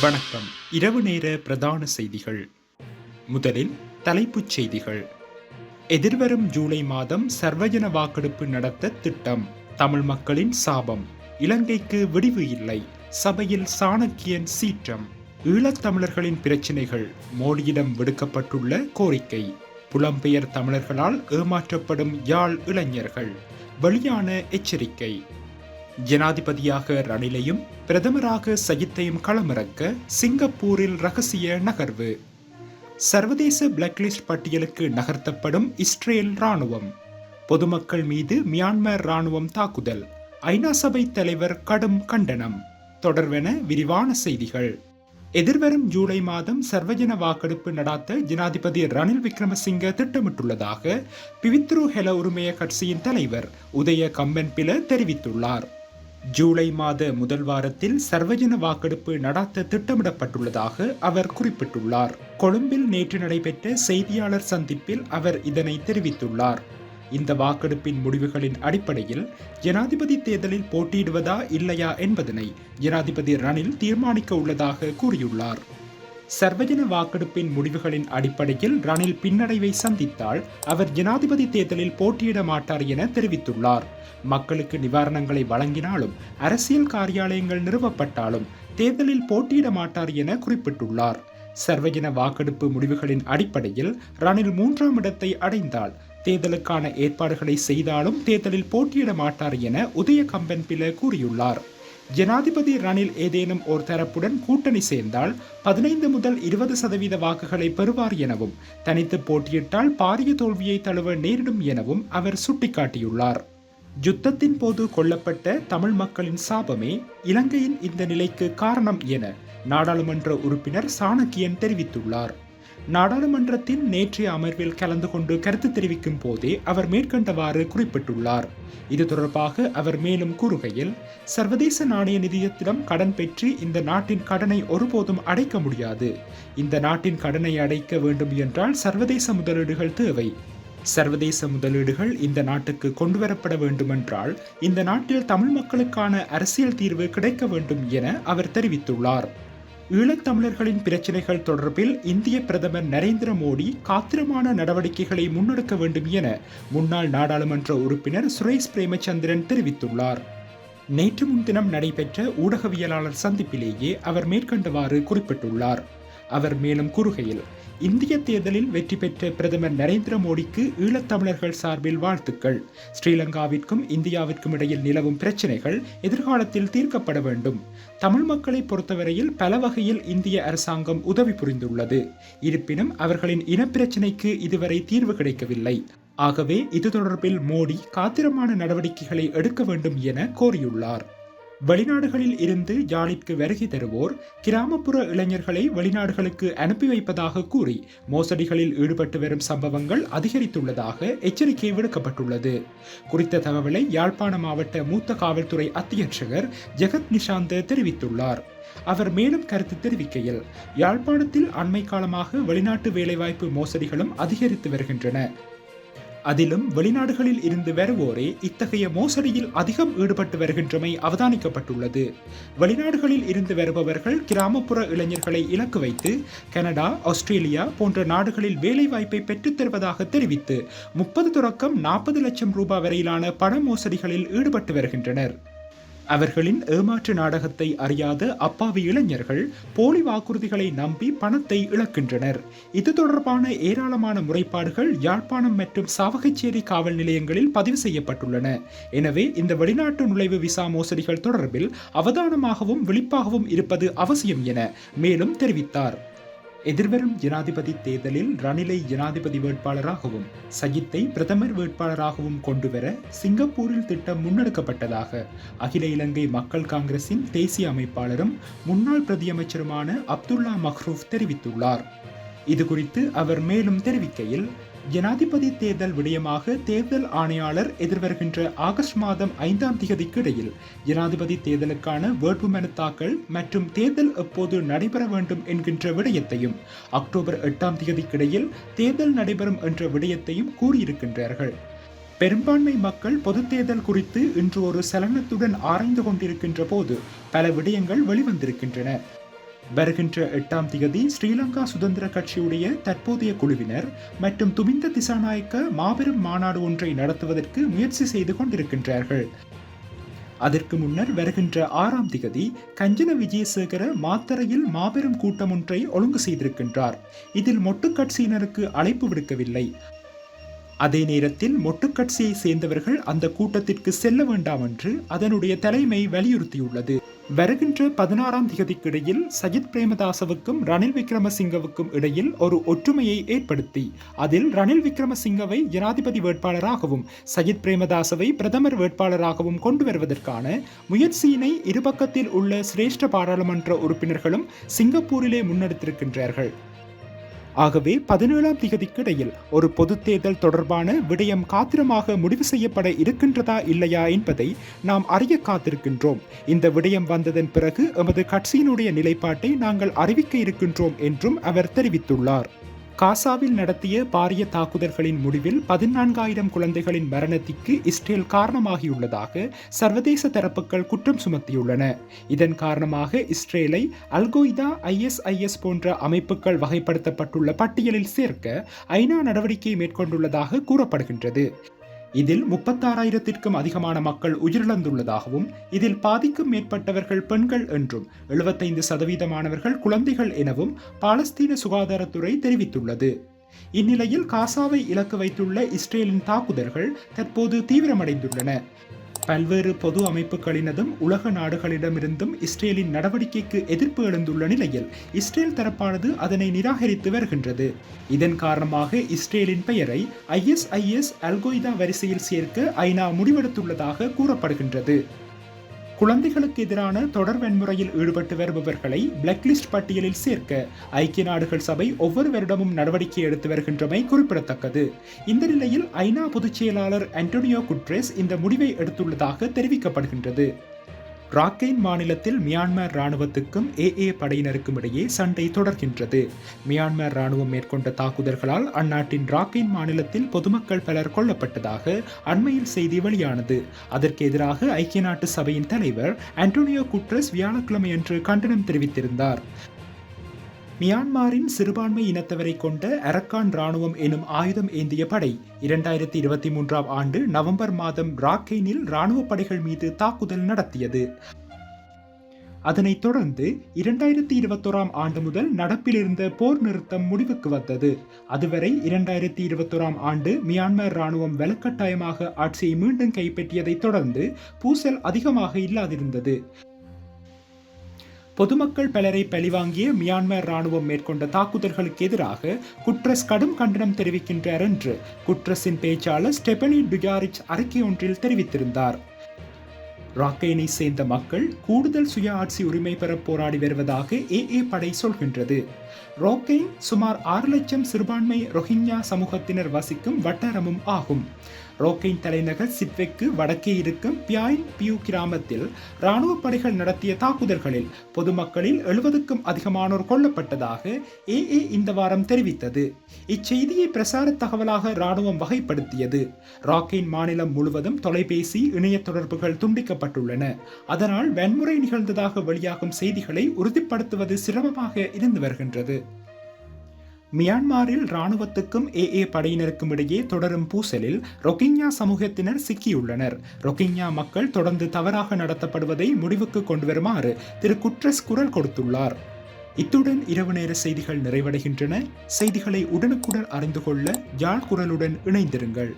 வணக்கம். இரவு நேர பிரதான செய்திகள். முதலில் தலைப்புச் செய்திகள். எதிர்வரும் ஜூலை மாதம் சர்வஜன வாக்கெடுப்பு நடத்த திட்டம். தமிழ் மக்களின் சாபம். இலங்கைக்கு விடிவு இல்லை. சபையில் சாணக்கியன் சீற்றம். ஈழத்தமிழர்களின் பிரச்சினைகள். மோடியிடம் விடுக்கப்பட்டுள்ள கோரிக்கை. புலம்பெயர் தமிழர்களால் ஏமாற்றப்படும் யாழ் இளைஞர்கள். வெளியான எச்சரிக்கை. ஜனாதிபதியாக ரணிலையும் பிரதமராக சஜித்தையும் களமிறக்க சிங்கப்பூரில் ரகசிய நகர்வு. சர்வதேச பிளாக்லிஸ்ட் பட்டியலுக்கு நகர்த்தப்படும் இஸ்ரேல் ராணுவம் பொதுமக்கள் மீது மியான்மர் ராணுவம் தாக்குதல். ஐநா சபை தலைவர் கடும் கண்டனம். தொடர்வென விரிவான செய்திகள். எதிர்வரும் ஜூலை மாதம் சர்வஜன வாக்கெடுப்பு நடாத்த ஜனாதிபதி ரணில் விக்ரமசிங்க திட்டமிட்டுள்ளதாக பிவித்ரு ஹெல உரிமைய கட்சியின் தலைவர் உதய கம்பன்பில தெரிவித்துள்ளார். ஜூலை மாத முதல் வாரத்தில் சர்வஜன வாக்கெடுப்பு நடாத்த திட்டமிடப்பட்டுள்ளதாக அவர் குறிப்பிட்டுள்ளார். கொழும்பில் நேற்று நடைபெற்ற செய்தியாளர் சந்திப்பில் அவர் இதனை தெரிவித்துள்ளார். இந்த வாக்கெடுப்பின் முடிவுகளின் அடிப்படையில் ஜனாதிபதி தேர்தலில் போட்டியிடுவதா இல்லையா என்பதனை ஜனாதிபதி ரணில் தீர்மானிக்க உள்ளதாக கூறியுள்ளார். சர்வஜன வாக்கெடுப்பின் முடிவுகளின் அடிப்படையில் ரணில் பின்னடைவை சந்தித்தால் அவர் ஜனாதிபதி தேர்தலில் போட்டியிட மாட்டார் என தெரிவித்துள்ளார். மக்களுக்கு நிவாரணங்களை வழங்கினாலும் அரசியல் காரியாலயங்கள் நிறுவப்பட்டாலும் தேர்தலில் போட்டியிட மாட்டார் என குறிப்பிட்டுள்ளார். சர்வஜன வாக்கெடுப்பு முடிவுகளின் அடிப்படையில் ரணில் மூன்றாம் இடத்தை அடைந்தால் தேர்தலுக்கான ஏற்பாடுகளை செய்தாலும் தேர்தலில் போட்டியிட மாட்டார் என உதய கம்பன்பில கூறியுள்ளார். ஜனாதிபதி ரணில் ஏதேனும் ஒரு தரப்புடன் கூட்டணி சேர்ந்தால் பதினைந்து முதல் இருபது சதவீத வாக்குகளை பெறுவார் எனவும் தனித்து போட்டியிட்டால் பாரிய தோல்வியை தழுவ நேரிடும் எனவும் அவர் சுட்டிக்காட்டியுள்ளார். யுத்தத்தின் போது கொல்லப்பட்ட தமிழ் மக்களின் சாபமே இலங்கையின் இந்த நிலைக்கு காரணம் என நாடாளுமன்ற உறுப்பினர் சாணக்கியன் தெரிவித்துள்ளார். நாடாளுமன்றத்தின் நேற்றைய அமர்வில் கலந்து கொண்டு கருத்து தெரிவிக்கும் போதே அவர் மேற்கண்டவாறு குறிப்பிட்டுள்ளார். இது தொடர்பாக அவர் மேலும் கூறுகையில் சர்வதேச நாணய நிதியத்திடம் கடன் பெற்று இந்த நாட்டின் கடனை ஒருபோதும் அடைக்க முடியாது. இந்த நாட்டின் கடனை அடைக்க வேண்டும் என்றால் சர்வதேச முதலீடுகள் தேவை. சர்வதேச முதலீடுகள் இந்த நாட்டுக்கு கொண்டுவரப்பட வேண்டுமென்றால் இந்த நாட்டில் தமிழ் மக்களுக்கான அரசியல் தீர்வு கிடைக்க வேண்டும் என அவர் தெரிவித்துள்ளார். ஈழத்தமிழர்களின் பிரச்சினைகள் தொடர்பில் இந்திய பிரதமர் நரேந்திர மோடி காத்திரமான நடவடிக்கைகளை முன்னெடுக்க வேண்டும் என முன்னாள் நாடாளுமன்ற உறுப்பினர் சுரேஷ் பிரேமச்சந்திரன் தெரிவித்துள்ளார். நேற்று முன்தினம் நடைபெற்ற ஊடகவியலாளர் சந்திப்பிலேயே அவர் மேற்கண்டவாறு குறிப்பிட்டுள்ளார். அவர் மேலும் கூறுகையில் இந்திய தேர்தலில் வெற்றி பெற்ற பிரதமர் நரேந்திர மோடிக்கு ஈழத்தமிழர்கள் சார்பில் வாழ்த்துக்கள். ஸ்ரீலங்காவிற்கும் இந்தியாவிற்கும் இடையில் நிலவும் பிரச்சினைகள் எதிர்காலத்தில் தீர்க்கப்பட வேண்டும். தமிழ் மக்களை பொறுத்தவரையில் பல வகையில் இந்திய அரசாங்கம் உதவி புரிந்துள்ளது. இருப்பினும் அவர்களின் இனப்பிரச்சினைக்கு இதுவரை தீர்வு கிடைக்கவில்லை. ஆகவே இது தொடர்பில் மோடி காத்திரமான நடவடிக்கைகளை எடுக்க வேண்டும் என கோரியுள்ளார். வெளிநாடுகளில் இருந்து யாழிற்கு வருகை தருவோர் கிராமப்புற இளைஞர்களை வெளிநாடுகளுக்கு அனுப்பி வைப்பதாக கூறி மோசடிகளில் ஈடுபட்டு வரும் சம்பவங்கள் அதிகரித்துள்ளதாக எச்சரிக்கை விடுக்கப்பட்டுள்ளது. குறித்த தகவலை யாழ்ப்பாண மாவட்ட மூத்த காவல்துறை அத்தியட்சகர் ஜெகத் நிஷாந்த தெரிவித்துள்ளார். அவர் மேலும் கருத்து தெரிவிக்கையில் யாழ்ப்பாணத்தில் அண்மை காலமாக வெளிநாட்டு வேலைவாய்ப்பு மோசடிகளும் அதிகரித்து வருகின்றன. அதிலும் வெளிநாடுகளில் இருந்து வருவோரே இத்தகைய மோசடியில் அதிகம் ஈடுபட்டு வருகின்றமை அவதானிக்கப்பட்டுள்ளது. வெளிநாடுகளில் இருந்து வருபவர்கள் கிராமப்புற இளைஞர்களை இலக்கு வைத்து கனடா ஆஸ்திரேலியா போன்ற நாடுகளில் வேலைவாய்ப்பை பெற்றுத் தருவதாக தெரிவித்து முப்பது தொடக்கம் நாற்பது லட்சம் ரூபாய் வரையிலான பண மோசடிகளில் ஈடுபட்டு வருகின்றனர். அவர்களின் ஏமாற்று நாடகத்தை அறியாத அப்பாவி இளைஞர்கள் போலி வாக்குறுதிகளை நம்பி பணத்தை இழக்கின்றனர். இது தொடர்பான ஏராளமான முறைப்பாடுகள் யாழ்ப்பாணம் மற்றும் சாவகச்சேரி காவல் நிலையங்களில் பதிவு செய்யப்பட்டுள்ளன. எனவே இந்த வெளிநாட்டு நுழைவு விசா மோசடிகள் தொடர்பில் அவதானமாகவும் விழிப்பாகவும் இருப்பது அவசியம் என மேலும் தெரிவித்தார். எதிர்வரும் ஜனாதிபதி தேர்தலில் ரணிலை ஜனாதிபதி வேட்பாளராகவும் சஜித்தை பிரதமர் வேட்பாளராகவும் கொண்டுவர சிங்கப்பூரில் திட்டம் முன்னெடுக்கப்பட்டதாக அகில இலங்கை மக்கள் காங்கிரசின் தேசிய அமைப்பாளரும் முன்னாள் பிரதியமைச்சருமான அப்துல்லா மஹ்ரூப் தெரிவித்துள்ளார். இது குறித்து அவர் மேலும் தெரிவிக்கையில் ஜனாதிபதி தேர்தல் விடயமாக தேர்தல் ஆணையாளர் எதிர்வருகின்ற ஆகஸ்ட் மாதம் ஐந்தாம் திகதிக்கு இடையில் ஜனாதிபதி தேர்தலுக்கான வேட்புமனு தாக்கல் மற்றும் தேர்தல் எப்போது நடைபெற வேண்டும் என்கின்ற விடயத்தையும் அக்டோபர் எட்டாம் திகதிக்கிடையில் தேர்தல் நடைபெறும் என்ற விடயத்தையும் கூறியிருக்கின்றார்கள். பெரும்பான்மை மக்கள் பொதுத் தேர்தல் குறித்து இன்று ஒரு சலனத்துடன் ஆராய்ந்து கொண்டிருக்கின்ற போது பல விடயங்கள் வெளிவந்திருக்கின்றன. வருகின்ற எட்டாம் திகதி ஸ்ரீலங்கா சுதந்திர கட்சியுடைய தற்போதைய குழுவினர் மற்றும் துமிந்த திசாநாயக்க மாபெரும் மாநாடு ஒன்றை நடத்துவதற்கு முயற்சி செய்து கொண்டிருக்கின்றார்கள். அதற்கு முன்னர் வருகின்ற ஆறாம் திகதி கஞ்சன விஜயசேகர மாத்தரையில் மாபெரும் கூட்டம் ஒன்றை ஒழுங்கு செய்திருக்கின்றார். இதில் மொட்டு கட்சியினருக்கு அழைப்பு விடுக்கவில்லை. அதே நேரத்தில் மொட்டு கட்சியை சேர்ந்தவர்கள் அந்த கூட்டத்திற்கு செல்ல வேண்டாம் என்று அதனுடைய தலைமை வலியுறுத்தியுள்ளது. வருகின்ற பதினாறாம் திகதிக்கிடையில் சஜித் பிரேமதாசவுக்கும் ரணில் விக்ரமசிங்கவுக்கும் இடையில் ஒரு ஒற்றுமையை ஏற்படுத்தி அதில் ரணில் விக்ரமசிங்கவை ஜனாதிபதி வேட்பாளராகவும் சஜித் பிரேமதாசவை பிரதமர் வேட்பாளராகவும் கொண்டு வருவதற்கான முயற்சியினை இருபக்கத்தில் உள்ள சிரேஷ்ட பாராளுமன்ற உறுப்பினர்களும் சிங்கப்பூரிலே முன்னெடுத்திருக்கின்றார்கள். ஆகவே பதினேழாம் திகதிக்கு இடையில் ஒரு பொது தேர்தல் தொடர்பான விடயம் காத்திரமாக முடிவு செய்யப்பட இருக்கின்றதா இல்லையா என்பதை நாம் அறிய காத்திருக்கின்றோம். இந்த விடயம் வந்ததன் பிறகு எமது கட்சியினுடைய நிலைப்பாட்டை நாங்கள் அறிவிக்க இருக்கின்றோம் என்றும் அவர் தெரிவித்துள்ளார். காசாவில் நடத்திய பாரிய தாக்குதல்களின் முடிவில் பதினான்காயிரம் குழந்தைகளின் மரணத்திற்கு இஸ்ரேல் காரணமாகியுள்ளதாக சர்வதேச தரப்புகள் குற்றம் சுமத்தியுள்ளன. இதன் காரணமாக இஸ்ரேலை அல்கொய்தா ஐஎஸ்ஐஎஸ் போன்ற அமைப்புகள் வகைப்படுத்தப்பட்டுள்ள பட்டியலில் சேர்க்க ஐநா நடவடிக்கை மேற்கொண்டுள்ளதாக கூறப்படுகின்றது. இதில் முப்பத்தாறாயிரத்திற்கும் அதிகமான மக்கள் உயிரிழந்துள்ளதாகவும் இதில் பாதிக்கும் மேற்பட்டவர்கள் பெண்கள் என்றும் எழுபத்தைந்து சதவீதமானவர்கள் குழந்தைகள் எனவும் பாலஸ்தீன சுகாதாரத்துறை தெரிவித்துள்ளது. இந்நிலையில் காசாவை இலக்கு வைத்துள்ள இஸ்ரேலின் தாக்குதல்கள் தற்போது தீவிரமடைந்துள்ளன. பல்வேறு பொது அமைப்புகளினதும் உலக நாடுகளிடமிருந்தும் இஸ்ரேலின் நடவடிக்கைக்கு எதிர்ப்பு எழுந்துள்ள நிலையில் இஸ்ரேல் தரப்பானது அதனை நிராகரித்து வருகின்றது. இதன் காரணமாக இஸ்ரேலின் பெயரை ஐஎஸ்ஐஎஸ் அல்கொய்தா வரிசையில் சேர்க்க ஐநா முடிவெடுத்துள்ளதாக கூறப்படுகின்றது. குழந்தைகளுக்கு எதிரான தொடர் வன்முறையில் ஈடுபட்டு வருபவர்களை பிளாக்லிஸ்ட் பட்டியலில் சேர்க்க ஐக்கிய நாடுகள் சபை ஒவ்வொரு வருடமும் நடவடிக்கை எடுத்து வருகின்றமை குறிப்பிடத்தக்கது. இந்த நிலையில் ஐநா பொதுச் செயலாளர் அன்டோனியோ குட்ரேஸ் இந்த முடிவை எடுத்துள்ளதாக தெரிவிக்கப்படுகின்றது. ராக்கைன் மாநிலத்தில் மியான்மர் ராணுவத்துக்கும் ஏஏ படையினருக்கும் இடையே சண்டை தொடர்கின்றது. மியான்மர் ராணுவம் மேற்கொண்ட தாக்குதல்களால் அந்நாட்டின் ராக்கைன் மாநிலத்தில் பொதுமக்கள் பலர் கொல்லப்பட்டதாக அண்மையில் செய்தி வெளியானது. அதற்கு எதிராக ஐக்கிய நாட்டு சபையின் தலைவர் ஆண்டோனியோ குட்ரஸ் வியாழக்கிழமையன்று கண்டனம் தெரிவித்திருந்தார். மியான்மாரின் சிறுபான்மை இனத்தவரை கொண்ட அரக்கான் ராணுவம் எனும் ஆயுதம் ஏந்திய படை இரண்டாயிரத்தி இருபத்தி மூன்றாம் ஆண்டு நவம்பர் மாதம் ராக்கெயினில் ராணுவ படைகள் மீது தாக்குதல் நடத்தியது. அதனைத் தொடர்ந்து இரண்டாயிரத்தி இருபத்தோராம் ஆண்டு முதல் நடப்பில் இருந்த போர் நிறுத்தம் முடிவுக்கு வந்தது. அதுவரை இரண்டாயிரத்தி இருபத்தோராம் ஆண்டு மியான்மர் ராணுவம் வலுக்கட்டாயமாக ஆட்சியை மீண்டும் கைப்பற்றியதைத் தொடர்ந்து பூசல் அதிகமாக இல்லாதிருந்தது. பொதுமக்கள் பலரை பழிவாங்கிய மியான்மர் ராணுவம் மேற்கொண்ட தாக்குதல்களுக்கு எதிராக குட்ரஸ் கடும் கண்டனம் தெரிவிக்கின்றார் என்று குட்ரஸின் பேச்சாளர் ஸ்டெபனி டுஜாரிச் அறிக்கை ஒன்றில் தெரிவித்திருந்தார். ராக்கேனை சேர்ந்த மக்கள் கூடுதல் சுய ஆட்சி உரிமை பெற போராடி வருவதாக ஏஏ படை சொல்கின்றது. ராக்கெயின் சுமார் ஆறு லட்சம் சிறுபான்மை ரொஹிங்யா சமூகத்தினர் வசிக்கும் வட்டாரமும் ஆகும். ரோக்கின் தலைநகர் சிப்வெக்கு வடக்கே இருக்கும் பியாயின் பியூ கிராமத்தில் ராணுவ படைகள் நடத்திய தாக்குதல்களில் பொதுமக்களில் எழுபதுக்கும் அதிகமானோர் கொல்லப்பட்டதாக ஏஏ இந்த வாரம் தெரிவித்தது. இச்செய்தியை பிரசார தகவலாக ராணுவம் வகைப்படுத்தியது. ராக்கின் மாநிலம் முழுவதும் தொலைபேசி இணைய தொடர்புகள் துண்டிக்கப்பட்டுள்ளன. அதனால் வன்முறை நிகழ்ந்ததாக வெளியாகும் செய்திகளை உறுதிப்படுத்துவது சிரமமாக இருந்து வருகின்றது. மியான்மரில் ராணுவத்துக்கும் ஏஏ படையினருக்கும் இடையே தொடரும் பூசலில் ரொகிங்யா சமூகத்தினர் சிக்கியுள்ளனர். ரொகிங்யா மக்கள் தொடர்ந்து தவறாக நடத்தப்படுவதை முடிவுக்கு கொண்டு வருமாறு திரு குட்ரஸ் குரல் கொடுத்துள்ளார். இத்துடன் இரவு நேர செய்திகள் நிறைவடைகின்றன. செய்திகளை உடனுக்குடன் அறிந்து கொள்ள யாழ் குரலுடன் இணைந்திருங்கள்.